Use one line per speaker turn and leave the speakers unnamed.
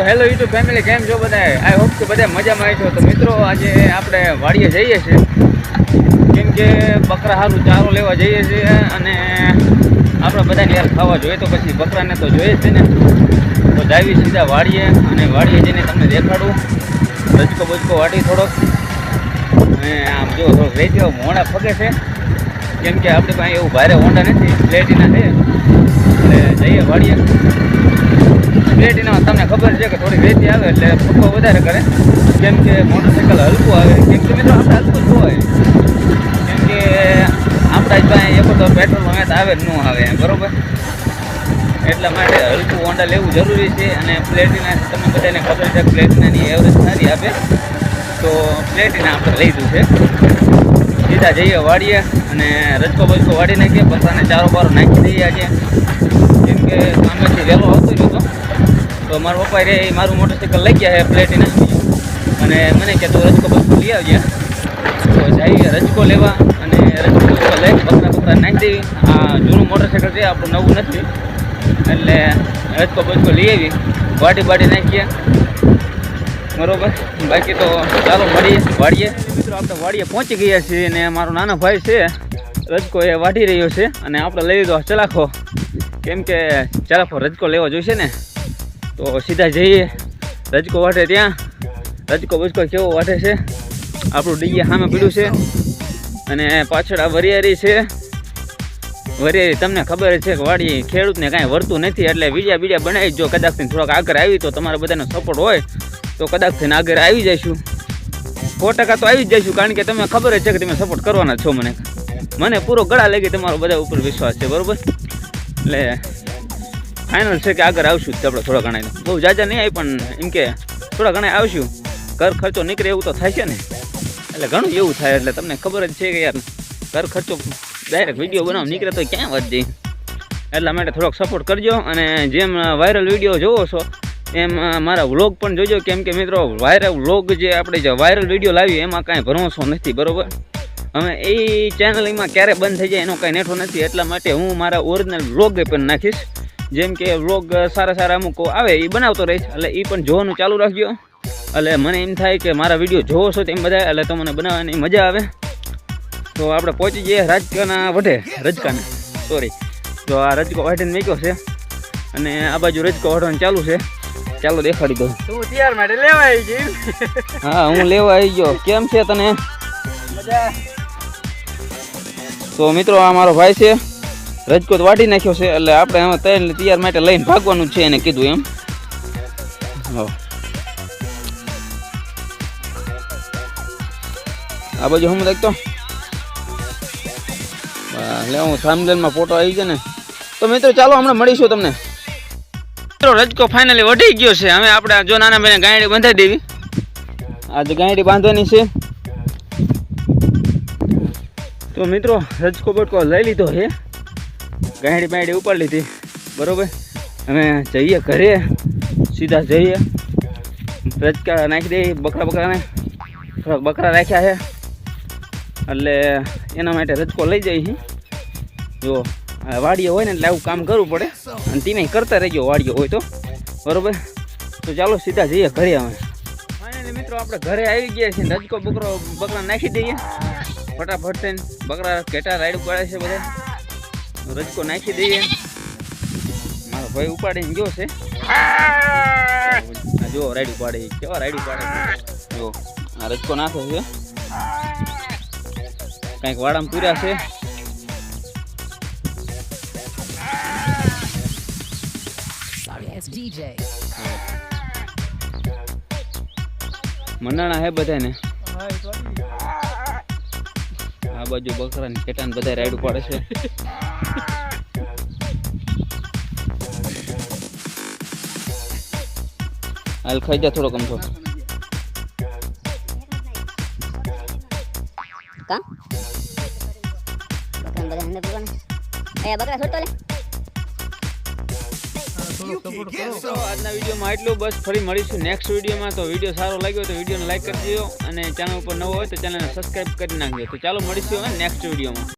તો hello YouTube family કેમ છો બધા આઈ હોપ કે બધા મજામાં છો તો મિત્રો, આજે આપણે વાડીએ જઈએ છીએ. કેમ કે બકરા સારું ચારો લેવા જઈએ છીએ અને આપણે બધાને યાર ખાવા જોઈએ. તો પછી બકરાને તો જોઈએ છે ને. તો જાવી સીધા વાડીએ અને વાડીએ જઈને તમને દેખાડું. રજકો બચકો વાટી થોડોક અને આમ જો થોડોક રેતી મોડા ફગે છે. કેમ કે આપણે પાસે એવું ભારે હોંડા નથી પ્લેટીના છે. એટલે જઈએ વાડીએ. પ્લેટીનામાં તમને ખબર છે કે થોડી વેચી આવે એટલે ફૂટકો વધારે કરે. કેમ કે મોટરસાઇકલ હલકું આવે. કેમ કે મિત્રો આપણે હલકું જ હોય. કેમ કે આપણા પાસે એક તો પેટ્રોલ હવે તો આવે જ ન આવે બરોબર? એટલા માટે હલકું હોન્ડા લેવું જરૂરી છે અને પ્લેટિના તમને બધાને ખબર છે પ્લેટિનાની એવરેજ સારી આપે. તો પ્લેટિના આપણે લીધું છે. સીધા જઈએ વાડીએ અને રજકો બજકો વાડી નાખીએ. બસાને ચારો બારો નાખી દઈએ આજે. કેમ કે સામેથી વહેલો હતો તો મારા પપ્પા રે મારું મોટરસાઇકલ લઈ ગયા છે પ્લેટીના. અને મને કે તું રજકો બજકો લઈ આવજે. તો જઈએ રજકો લેવા અને રજકો બજકો લઈ બકરા બકરા નાખી દેવી આ જૂનું મોટરસાઇકલ છે, આપણું નવું નથી. એટલે રજકો બજકો લઈ આવી, વાડી બાટી નાખીએ. બરોબર? બાકી તો ચાલો મળીએ, વાડીએ. મિત્રો, આપણે વાડીએ પહોંચી ગયા છીએ અને મારો નાનો ભાઈ છે, રજકો એ વાઢી રહ્યો છે. અને આપણે લઈ લીધો ચલાખો. કેમ કે ચલાખો રજકો લેવો જોઈશે ને? તો સીધા જઈએ રજકો વાટે ત્યાં. રજકો બજકો કેવો વાટે છે? આપણું ડીજે સામે પીડ્યું છે. અને પાછળ આ વરિયારી છે. વરિયારી તમને ખબર છે કે વાડી ખેડૂતને કાંઈ વળતું નથી એટલે બીજા બીજા બનાવી જો કદાચથી થોડાક આગળ આવી તો તમારા બધાનો સપોર્ટ હોય તો કદાચ આગળ આવી જઈશું. સો તો આવી જ જઈશું કારણ કે તમે ખબર જ છે કે તમે સપોર્ટ કરવાના છો મને. મને પૂરો ગળા લાગી તમારો બધા ઉપર વિશ્વાસ છે, બરાબર? એટલે ફાઇનલ છે કે આગળ આવશું જ આપણે થોડા ઘણા બહુ જાજા નહીં આવી, પણ એમ કે થોડા ઘણા આવશું. ઘર ખર્ચો નીકળે એવું તો થાય છે ને. એટલે ઘણું એવું થાય, એટલે તમને ખબર જ છે કે યાર, ઘર ખર્ચો ડાયરેક્ટ વીડિયો બનાવ નીકળે તો ક્યાં વાત જઈ એટલા માટે થોડોક સપોર્ટ કરજો અને જેમ વાયરલ વીડિયો જોવો છો, એમ મારા વ્લોગ પણ જોજો. કેમ કે મિત્રો વાયરલ વ્લોગ જે આપણે જે વાયરલ વીડિયો લાવીએ, એમાં કાંઈ ભરોસો નથી, બરાબર? હવે એ ચેનલમાં ક્યારે બંધ થઈ જાય એનો કાંઈ નેઠો નથી. એટલા માટે હું મારા ઓરિજિનલ વ્લોગ પણ નાખીશ. જેમ કે વ્લોગ સારા સારા અમુક આવે એ બનાવતો રહીશ. એટલે એ પણ જોવાનું ચાલુ રાખજો. એટલે મને એમ થાય કે મારા વીડિયો જોવો છો તેમ બધા એટલે તમને મને બનાવવાની મજા આવે. તો આપણે પહોંચી જઈએ રાજકાના વઢે. રજકાને સોરી તો આ રજકો વાઢીને મૂક્યો છે. અને આ બાજુ રજકો વાઢવાનું ચાલુ છે. ચાલો દેખાડી દઉં.
તું તૈયાર માટે લેવા આવી ગઈ
હા હું લેવા આવી ગયો. કેમ છે તને? તો મિત્રો આ મારો ભાઈ છે. રજકો તો વાઢી નાખ્યો છે એટલે આપણે હવે તૈયાર તૈયાર માટે લઈને ભાગવાનું છે એને કીધું એમ. આ બાજુ હું દેખતો એટલે હું થામલેનમાં ફોટો આવી છે ને. તો મિત્રો, ચાલો હમણાં મળીશું તમને. મિત્રો રજકો ફાઇનલી વઢી ગયો છે. હવે આપણે જો નાના ભાઈને ગાયડી બંધાઈ દેવી. આજે ગાયડી બાંધવાની છે. તો મિત્રો રજકો બટકો લઈ લીધો છે. ગાંયડી બાંયડી ઉપાડી લીધી. બરોબર? અમે જઈએ ઘરે. સીધા જઈએ. રજકા નાખી દઈએ બકરા બકરાને. થોડાક બકરા રાખ્યા છે. એટલે એના માટે રજકો લઈ જઈએ છીએ. જો વાડીઓ હોય ને એટલે આવું કામ કરવું પડે. અને તમે કરતા રહેજો વાડીઓ હોય તો. બરોબર? તો ચાલો સીધા જઈએ ઘરે અમે ફાઇનલી મિત્રો, આપણે ઘરે આવી ગયા છીએ. રજકો, બકરો, બકરા નાખી દઈએ. ફટાફટ થઈને બકરા ઘેટા રાઈડ પડે છે બધા. રજકો નાખી દઈએ. મારો ભાઈ ઉપાડીને ગયો છે. આ જો રાઈડ ઉપાડે કેવા રાઈડ ઉપાડે જો આ રજકો નાખે છે. કંઈક વાડામાં પૂર્યા છે.
મનાણા
મંડાણા હે બધાને. આ બાજુ બકરા ને કેટા ને બધા રાઈડ ઉપાડે છે. હાલ ખાઈ જા થોડો કમથો
કા? બકરા બધા પૂરવાના એ બકરા છોડતો લે
તો આજના વિડીયોમાં એટલું બસ ફરી મળીશું નેક્સ્ટ વિડીયોમાં. તો વીડિયો સારો લાગ્યો તો વિડીયોને લાઈક કરી દો અને ચેનલ ઉપર નવો હોય તો ચેનલને સબસ્ક્રાઈબ કરી નાખજો. તો ચાલો મળીશું હવે નેક્સ્ટ વિડીયોમાં.